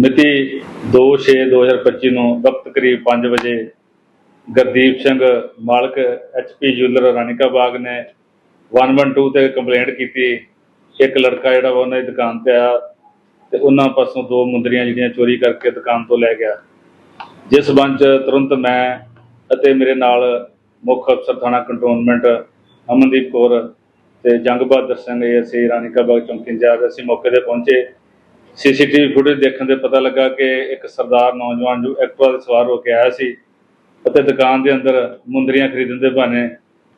ਮਿਤੀ 2/6/2025 ਨੂੰ ਵਕਤ ਕਰੀਬ 5 ਵਜੇ ਗੁਰਦੀਪ ਸਿੰਘ ਮਾਲਕ ਐਚਪੀ ਜੁਐਲਰ ਰਾਣੀਕਾ ਬਾਗ ਨੇ 112 ਤੇ ਕੰਪਲੇਂਟ ਕੀਤੀ। ਇੱਕ ਲੜਕਾ ਜਿਹੜਾ ਵਾ ਉਹਨਾਂ ਦੀ ਦੁਕਾਨ ਤੇ ਆਇਆ ਤੇ ਉਹਨਾਂ ਪਾਸੋਂ ਦੋ ਮੁੰਦਰੀਆਂ ਜਿਹੜੀਆਂ ਚੋਰੀ ਕਰਕੇ ਦੁਕਾਨ ਤੋਂ ਲੈ ਗਿਆ। ਜਿਸ ਸਬੰਧ 'ਚ ਤੁਰੰਤ ਮੈਂ ਅਤੇ ਮੇਰੇ ਨਾਲ ਮੁੱਖ ਅਫਸਰ ਥਾਣਾ ਕੰਟਰੋਲਮੈਂਟ ਅਮਨਦੀਪ ਕੌਰ ਤੇ ਜੰਗ ਬਹਾਦਰ ਸਿੰਘ ਏਐਸਏ ਰਾਣੀਕਾ ਬਾਗ ਚੌਂਕੀ ਇੰਚਾਰਜ ਅਸੀਂ ਮੌਕੇ ਤੇ ਪਹੁੰਚੇ। ਸੀਸੀਟੀਵੀ ਫੁਟੇਜ ਦੇਖਣ ਤੇ ਪਤਾ ਲੱਗਾ ਕਿ ਇੱਕ ਸਰਦਾਰ ਨੌਜਵਾਨ ਜੋ ਐਕਟਿਵਾ ਤੇ ਸਵਾਰ ਹੋ ਕੇ ਆਇਆ ਸੀ ਅਤੇ ਦੁਕਾਨ ਦੇ ਅੰਦਰ ਮੁੰਦਰੀਆਂ ਖਰੀਦਣ ਦੇ ਬਹਾਨੇ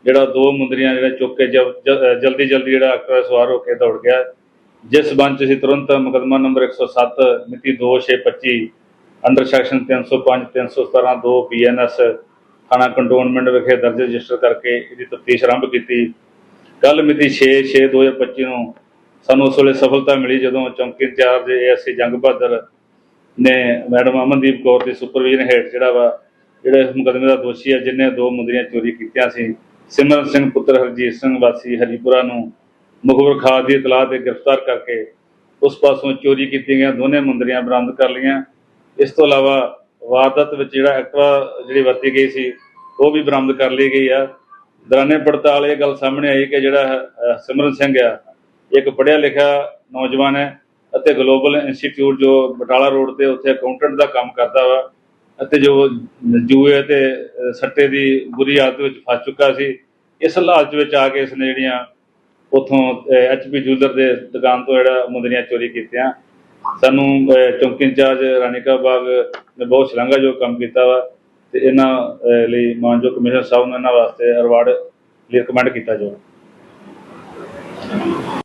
ਜਿਹੜਾ ਦੋ ਮੁੰਦਰੀਆਂ ਜਿਹੜਾ ਚੁੱਕ ਕੇ ਜਲਦੀ ਜਲਦੀ ਜਿਹੜਾ ਐਕਟਿਵਾ ਸਵਾਰ ਹੋ ਕੇ ਦੌੜ ਗਿਆ। ਜਿਸ ਸਬੰਧ 'ਚ ਅਸੀਂ ਤੁਰੰਤ ਮੁਕੱਦਮਾ ਨੰਬਰ 107 ਮਿਤੀ 2625 ਅੰਡਰ ਸੈਕਸ਼ਨ 305 317 2 ਬੀਐਨਐਸ ਥਾਣਾ ਕੰਟੋਨਮੈਂਟ ਵਿਖੇ ਦਰਜ ਰਜਿਸਟਰ ਕਰਕੇ ਇਹਦੀ ਤਫਤੀਸ਼ ਆਰੰਭ ਕੀਤੀ। ਕੱਲ ਮਿਤੀ 6/6/2025 ਨੂੰ ਸਾਨੂੰ ਉਸ ਵੇਲੇ ਸਫਲਤਾ ਮਿਲੀ ਜਦੋਂ ਚੌਂਕੀ ਇੰਚਾਰਜ ਏਐਸਸੀ ਜੰਗ ਬਹਾਦਰ ਨੇ ਮੈਡਮ ਅਮਨਦੀਪ ਕੌਰ ਦੀ ਸੁਪਰਵਿਜ਼ਨ ਹੇਠ ਜਿਹੜਾ ਵਾ, ਜਿਹੜਾ ਇਸ ਮੁਕੱਦਮੇ ਦਾ ਦੋਸ਼ੀ ਹੈ ਜਿਨੇ ਦੋ ਮੁੰਦਰੀਆਂ ਚੋਰੀ ਕੀਤੀਆਂ ਸੀ, ਸਿਮਰਨ ਸਿੰਘ, ਪੁੱਤਰ ਹਰਜੀਤ ਸਿੰਘ, ਵਾਸੀ ਹਰੀਪੁਰਾ ਨੂੰ ਮੁਖਬਰ ਖਾਸ ਦੀ ਇਤਲਾਹ ਤੇ ਗ੍ਰਿਫਤਾਰ ਕਰਕੇ ਉਸ ਪਾਸੋਂ ਚੋਰੀ ਕੀਤੀਆਂ ਗਈਆਂ, ਦੋਨੇ ਮੁੰਦਰੀਆਂ ਬਰਾਮਦ ਕਰ ਲਈਆਂ। ਇਸ ਤੋਂ ਇਲਾਵਾ ਵਾਰਦਾਤ ਵਿੱਚ ਜਿਹੜਾ ਐਕਟਿਵਾ ਜਿਹੜੀ ਵਰਤੀ ਗਈ ਸੀ, ਉਹ ਵੀ ਬਰਾਮਦ ਕਰ ਲਈ ਗਈ ਆ। ਦੌਰਾਨੇ ਪੜਤਾਲ ਇਹ ਗੱਲ ਸਾਹਮਣੇ ਆਈ ਕਿ ਜਿਹੜਾ ਸਿਮਰਨ ਸਿੰਘ ਆ ਇੱਕ ਪੜ੍ਹਿਆ ਲਿਖਿਆ ਨੌਜਵਾਨ ਹੈ ਅਤੇ ਗਲੋਬਲ ਇੰਸਟੀਚਿਊਟ ਜੋ ਬਟਾਲਾ ਰੋਡ ਤੇ ਉੱਥੇ ਅਕਾਊਂਟੈਂਟ ਦਾ ਕੰਮ ਕਰਦਾ ਵਾ ਅਤੇ ਜੋ ਜੂਏ ਤੇ ਸੱਟੇ ਦੀ ਬੁਰੀ ਹਾਲਤ ਵਿੱਚ ਫਸ ਚੁੱਕਾ ਸੀ ਇਸ ਹਾਲਾਤ ਵਿੱਚ ਆ ਕੇ ਇਸਨੇ ਜਿਹੜੀਆਂ ਉਥੋਂ ਐਚਪੀ ਜੂਲਰ ਦੇ ਦੁਕਾਨ ਤੋਂ ਜਿਹੜਾ ਮੁੰਦਰੀਆਂ ਚੋਰੀ ਕੀਤੀਆਂ। ਸਾਨੂੰ ਚੌਂਕੀ ਇੰਚਾਰਜ ਰਾਣੀਕਾ ਬਾਗ ਨੇ ਬਹੁਤ ਸ਼ਲਾਘਾਯੋਗ ਕੰਮ ਕੀਤਾ ਵਾ ਤੇ ਇਹਨਾਂ ਅਹ, ਲਈ ਮਾਨਯੋਗ ਕਮਿਸ਼ਨਰ ਸਾਹਿਬ ਨੂੰ ਇਹਨਾਂ ਵਾਸਤੇ ਅਵਾਰਡ ਲਈ ਰਿਕਮੈਂਡ ਕੀਤਾ ਜਾਵੇ